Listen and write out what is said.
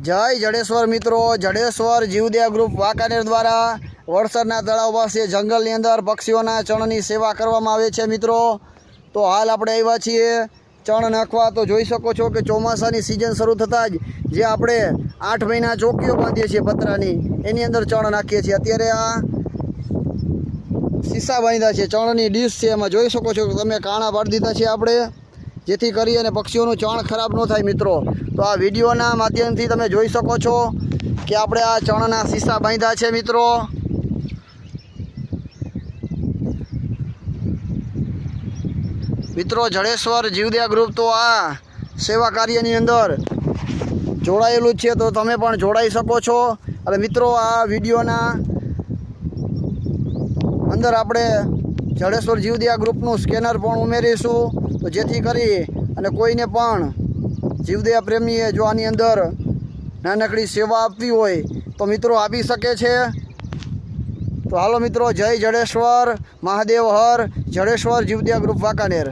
જય જડેશ્વર મિત્રો, જડેશ્વર જીવદયા ગ્રુપ વાંકાનેર દ્વારા વડસરના તળાવ પાસે જંગલની અંદર પક્ષીઓના ચણની સેવા કરવામાં આવે છે મિત્રો. તો હાલ આપણે આવ્યા છીએ ચણ નાખવા. તો જોઈ શકો છો કે ચોમાસાની સિઝન શરૂ થતાં જ જે આપણે આઠ મહિના ચોકીઓ બાંધીએ છીએ પતરાની, એની અંદર ચણ નાખીએ છીએ. અત્યારે આ સીસા બાંધ્યા છે, ચણની ડીશ છે એમાં. જોઈ શકો છો તમે કાણા પાડી દીધા છે આપણે. જેથી કરી અને પક્ષીઓનું ચણ ખરાબ ન થાય મિત્રો. તો આ વિડીયોના માધ્યમથી તમે જોઈ શકો છો કે આપણે આ ચણના સીસા બાંધ્યા છે મિત્રો. મિત્રો, જડેશ્વર જીવદયા ગ્રુપ તો આ સેવા કાર્યની અંદર જોડાયેલું છે. તો તમે પણ જોડાઈ શકો છો. અને મિત્રો, આ વિડીયોના અંદર આપણે જડેશ્વર જીવદયા ગ્રુપનું સ્કેનર પણ ઉમેરીશું. તો જેથી કરી અને કોઈને પણ જીવદયા પ્રેમીએ જો આની અંદર નાનકડી સેવા આપવી હોય, તો મિત્રો આપી શકે છે. તો હાલો મિત્રો, જય જડેશ્વર, મહાદેવ હર, જડેશ્વર જીવદયા ગ્રુપ વાંકાનેર.